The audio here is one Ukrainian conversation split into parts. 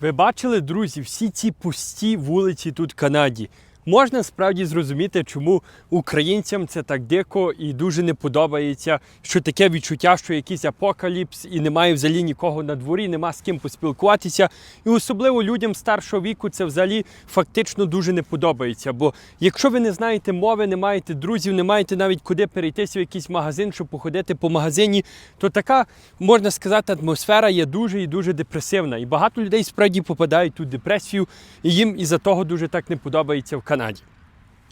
Ви бачили, друзі, всі ці пусті вулиці тут в Канаді. Можна справді зрозуміти, чому українцям це так дико і дуже не подобається, що таке відчуття, що якийсь апокаліпс і немає взагалі нікого на дворі, нема з ким поспілкуватися. І особливо людям старшого віку це взагалі фактично дуже не подобається. Бо якщо ви не знаєте мови, не маєте друзів, не маєте навіть куди перейтися в якийсь магазин, щоб походити по магазині, то така можна сказати, атмосфера є дуже і дуже депресивна. І багато людей справді попадають у депресію, і їм із-за того дуже так не подобається в Канаді.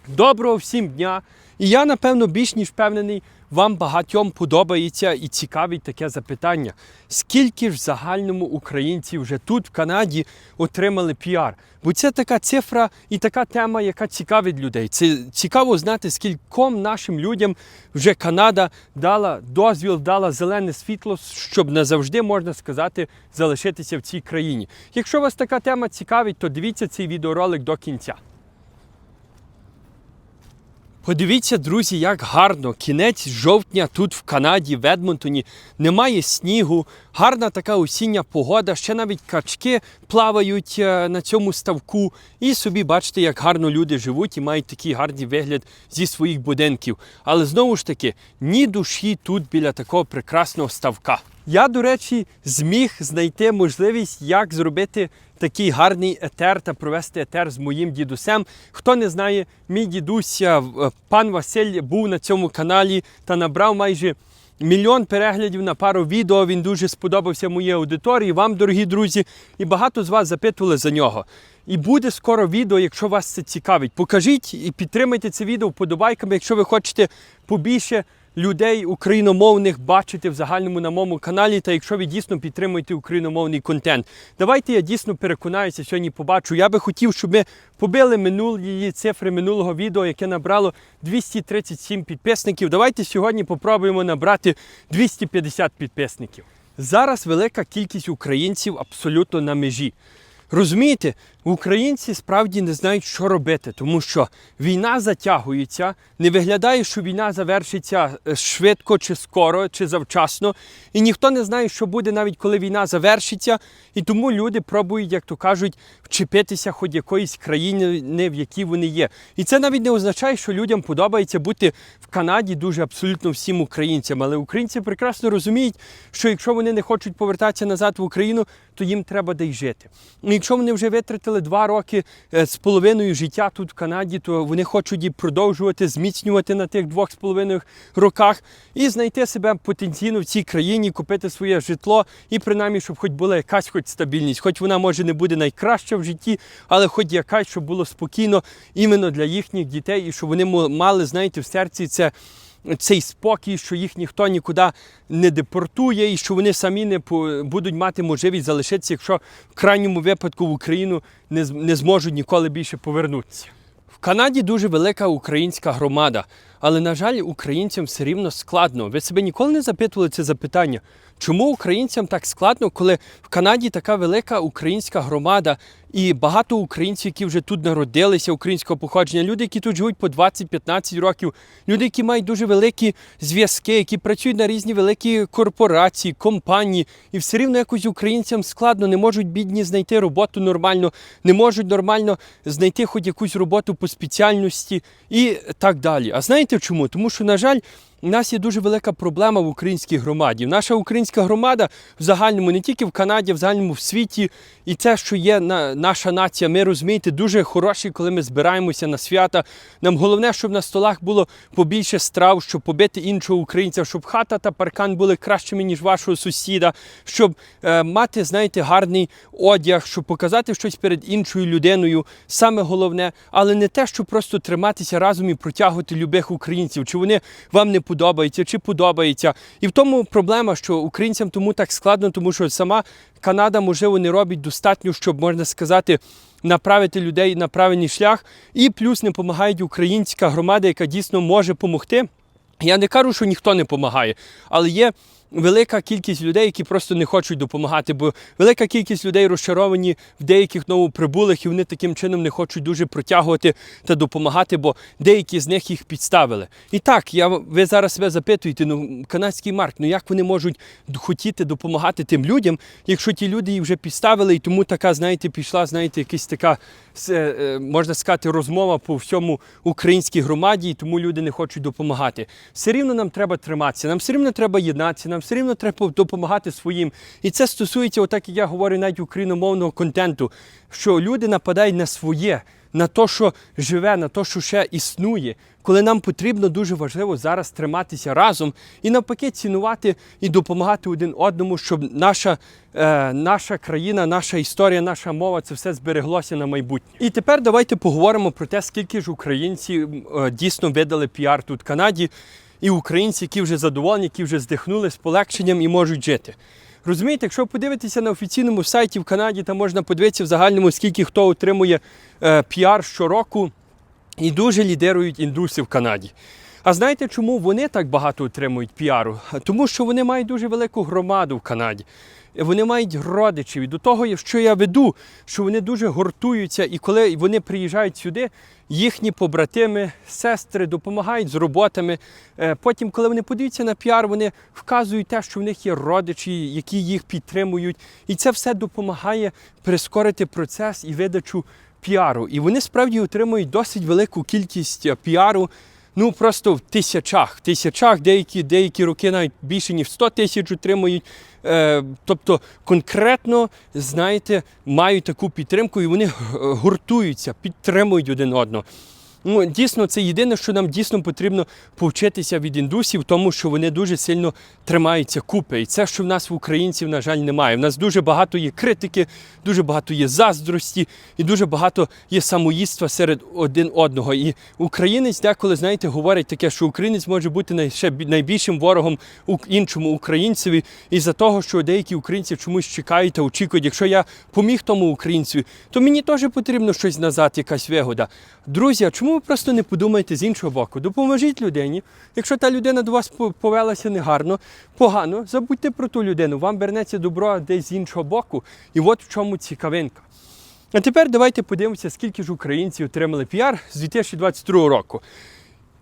Доброго всім дня! І я, напевно, більш ніж впевнений, вам багатьом подобається і цікавить таке запитання. Скільки ж загальному українців вже тут, в Канаді, отримали піар? Бо це така цифра і така тема, яка цікавить людей. Це цікаво знати, скільком нашим людям вже Канада дала дозвіл, дала зелене світло, щоб назавжди, можна сказати, залишитися в цій країні. Якщо вас така тема цікавить, то дивіться цей відеоролик до кінця. Подивіться, друзі, як гарно. Кінець жовтня тут в Канаді, в Едмонтоні. Немає снігу, гарна така осіння погода. Ще навіть качки плавають е, на цьому ставку. І собі бачите, як гарно люди живуть і мають такий гарний вигляд зі своїх будинків. Але знову ж таки, ні душі тут біля такого прекрасного ставка. Я, до речі, зміг знайти можливість, як зробити такий гарний етер та провести етер з моїм дідусем. Хто не знає, мій дідусь, е, пан Василь, був на цьому каналі та набрав майже мільйон переглядів на пару відео. Він дуже сподобався моїй аудиторії, вам, дорогі друзі, і багато з вас запитували за нього. І буде скоро відео, якщо вас це цікавить. Покажіть і підтримайте це відео вподобайками, якщо ви хочете побільше людей україномовних бачити в загальному на моєму каналі, та якщо ви дійсно підтримуєте україномовний контент. Давайте я дійсно переконаюся, сьогодні побачу. Я би хотів, щоб ми побили минулі цифри минулого відео, яке набрало 237 підписників. Давайте сьогодні попробуємо набрати 250 підписників. Зараз велика кількість українців абсолютно на межі. Розумієте, українці справді не знають, що робити, тому що війна затягується, не виглядає, що війна завершиться е, швидко чи скоро, чи завчасно. І ніхто не знає, що буде навіть коли війна завершиться. І тому люди пробують, як то кажуть, вчепитися хоч якоїсь країни, в якій вони є. І це навіть не означає, що людям подобається бути в Канаді дуже абсолютно всім українцям. Але українці прекрасно розуміють, що якщо вони не хочуть повертатися назад в Україну, то їм треба де й жити. І якщо вони вже витратили два роки е, з половиною життя тут в Канаді, то вони хочуть і продовжувати зміцнювати на тих двох з половиною роках і знайти себе потенційно в цій країні, купити своє житло і принаймні, щоб хоч була якась хоч стабільність, хоч вона може не буде найкраща в житті, але хоч якась, щоб було спокійно іменно для їхніх дітей, і щоб вони мали, знаєте, в серці це цей спокій, що їх ніхто нікуди не депортує, і що вони самі не будуть мати можливість залишитися, якщо в крайньому випадку в Україну не, не зможуть ніколи більше повернутися. В Канаді дуже велика українська громада, але, на жаль, українцям все рівно складно. Ви себе ніколи не запитували це запитання? Чому українцям так складно, коли в Канаді така велика українська громада і багато українців, які вже тут народилися, українського походження, люди, які тут живуть по 20-15 років, люди, які мають дуже великі зв'язки, які працюють на різні великі корпорації, компанії, і все рівно якось українцям складно, не можуть бідні знайти роботу нормально, не можуть нормально знайти хоч якусь роботу по спеціальності і так далі. А знаєте чому? Тому що, на жаль, у нас є дуже велика проблема в українській громаді. Наша українська громада в загальному, не тільки в Канаді, в загальному в світі, і те, що є на, наша нація, ми розумієте, дуже хороші, коли ми збираємося на свята. Нам головне, щоб на столах було побільше страв, щоб побити іншого українця, щоб хата та паркан були кращими, ніж вашого сусіда, щоб е, мати, знаєте, гарний одяг, щоб показати щось перед іншою людиною. Саме головне, але не те, щоб просто триматися разом і протягувати любих українців, чи вони вам не подобаються, чи подобається. І в тому проблема, що українцям тому так складно, тому що сама Канада, можливо, не робить достатньо, щоб можна сказати. Направити людей на правильний шлях, і плюс не допомагає українська громада, яка дійсно може допомогти. Я не кажу, що ніхто не допомагає, але є велика кількість людей, які просто не хочуть допомагати, бо велика кількість людей розчаровані в деяких новоприбулих, і вони таким чином не хочуть дуже протягувати та допомагати, бо деякі з них їх підставили. І так, я, ви зараз себе запитуєте, ну канадський марк, ну як вони можуть хотіти допомагати тим людям, якщо ті люди їх вже підставили, і тому така, знаєте, пішла, знаєте, якась така, е, е, можна сказати, розмова по всьому українській громаді, і тому люди не хочуть допомагати. Все рівно нам треба триматися, нам все рівно треба єднатися, нам все рівно треба допомагати своїм. І це стосується, отак як я говорю, навіть україномовного контенту, що люди нападають на своє, на те, що живе, на те, що ще існує. Коли нам потрібно дуже важливо зараз триматися разом і навпаки цінувати і допомагати один одному, щоб наша, е, наша країна, наша історія, наша мова це все збереглося на майбутнє. І тепер давайте поговоримо про те, скільки ж українці е, дійсно видали піар тут в Канаді, і українці, які вже задоволені, які вже здихнули з полегшенням і можуть жити. Розумієте, якщо подивитися на офіційному сайті в Канаді, там можна подивитися в загальному, скільки хто отримує е, піар щороку і дуже лідирують індуси в Канаді. А знаєте, чому вони так багато отримують піару? Тому що вони мають дуже велику громаду в Канаді. Вони мають родичів. І до того, що я веду, що вони дуже гуртуються, і коли вони приїжджають сюди, їхні побратими, сестри допомагають з роботами. Е, Потім, коли вони подивляться на піар, вони вказують те, що в них є родичі, які їх підтримують. І це все допомагає прискорити процес і видачу піару. І вони справді отримують досить велику кількість е, піару. Ну просто в тисячах, в тисячах, деякі, деякі роки навіть більше ніж 100 тисяч отримують. Е, тобто конкретно, знаєте, мають таку підтримку і вони гуртуються, підтримують один одного. Ну, дійсно, це єдине, що нам дійсно потрібно повчитися від індусів, тому що вони дуже сильно тримаються купи. І це, що в нас в українців, на жаль, немає. В нас дуже багато є критики, дуже багато є заздрості і дуже багато є самоїдства серед один одного. І українець деколи, знаєте, говорить таке, що українець може бути ще найбільшим ворогом у- іншому українцеві, із-за того, що деякі українці чомусь чекають та очікують, якщо я поміг тому українцю, то мені теж потрібно щось назад, якась вигода. Друзі, а чому ви просто не подумаєте з іншого боку? Допоможіть людині. Якщо та людина до вас повелася негарно, погано, забудьте про ту людину. Вам вернеться добро десь з іншого боку. І от в чому цікавинка. А тепер давайте подивимося, скільки ж українців отримали піар з 2022 року.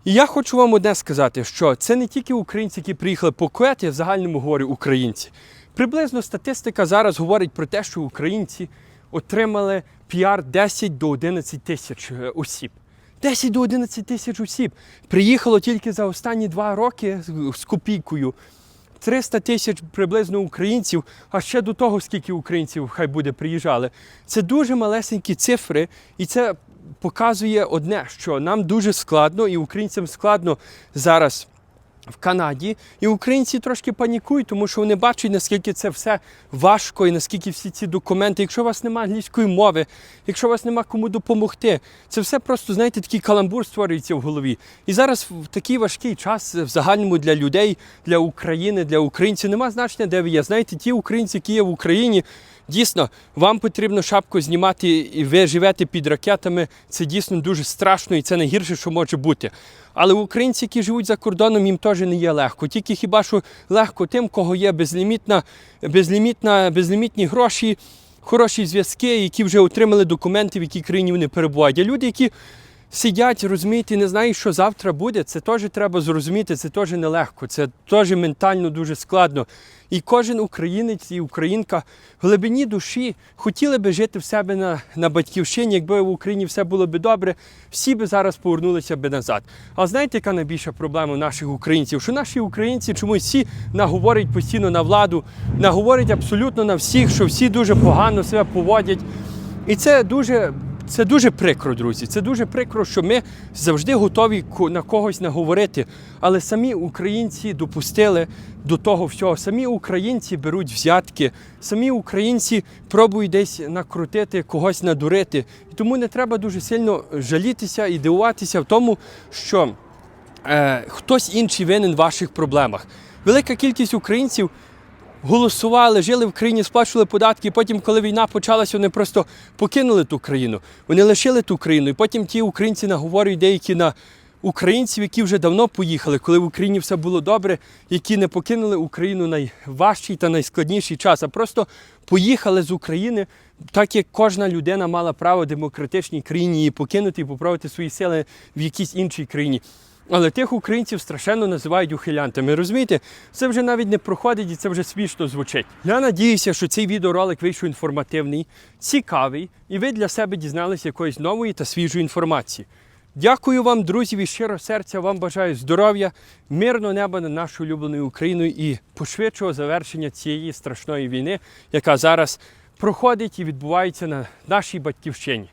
І я хочу вам одне сказати, що це не тільки українці, які приїхали по я в загальному говорю українці. Приблизно статистика зараз говорить про те, що українці отримали піар 10 до 11 тисяч е, осіб. 10 до 11 тисяч осіб. Приїхало тільки за останні два роки з- копійкою. 300 тисяч приблизно українців, а ще до того, скільки українців хай буде приїжджали. Це дуже малесенькі цифри, і це показує одне, що нам дуже складно, і українцям складно зараз. В Канаді і українці трошки панікують, тому що вони бачать, наскільки це все важко і наскільки всі ці документи. Якщо у вас немає англійської мови, якщо у вас немає кому допомогти, це все просто, знаєте, такий каламбур створюється в голові. І зараз в такий важкий час в загальному для людей, для України, для українців нема значення, де ви є. Знаєте, ті українці, які є в Україні, дійсно, вам потрібно шапку знімати, і ви живете під ракетами. Це дійсно дуже страшно і це найгірше, що може бути. Але українці, які живуть за кордоном, їм теж не є легко. Тільки хіба що легко тим, кого є безлімітна, безлімітна, безлімітні гроші, хороші зв'язки, які вже отримали документи, в якій країні вони перебувають. А люди, які сидять, розумієте, не знають, що завтра буде, це теж треба зрозуміти, це теж нелегко, це теж ментально дуже складно. І кожен українець і українка в глибині душі хотіли би жити в себе на, на батьківщині, якби в Україні все було би добре, всі би зараз повернулися би назад. А знаєте, яка найбільша проблема наших українців? Що наші українці чомусь всі наговорять постійно на владу, наговорять абсолютно на всіх, що всі дуже погано себе поводять. І це дуже, це дуже прикро, друзі. Це дуже прикро, що ми завжди готові на когось наговорити. Але самі українці допустили до того всього. Самі українці беруть взятки, самі українці пробують десь накрутити, когось надурити. І тому не треба дуже сильно жалітися і дивуватися в тому, що е, хтось інший винен в ваших проблемах. Велика кількість українців голосували, жили в країні, сплачували податки. І потім, коли війна почалася, вони просто покинули ту країну. Вони лишили ту країну. І потім ті українці наговорюють деякі на українців, які вже давно поїхали, коли в Україні все було добре, які не покинули Україну найважчий та найскладніший час, а просто поїхали з України, так як кожна людина мала право в демократичній країні її покинути і поправити свої сили в якійсь іншій країні. Але тих українців страшенно називають ухилянтами. Розумієте, це вже навіть не проходить і це вже смішно звучить. Я надіюся, що цей відеоролик вийшов інформативний, цікавий, і ви для себе дізналися якоїсь нової та свіжої інформації. Дякую вам, друзі, від щиро серця. Вам бажаю здоров'я, мирного неба над нашою улюбленою Україною і пошвидшого завершення цієї страшної війни, яка зараз проходить і відбувається на нашій батьківщині.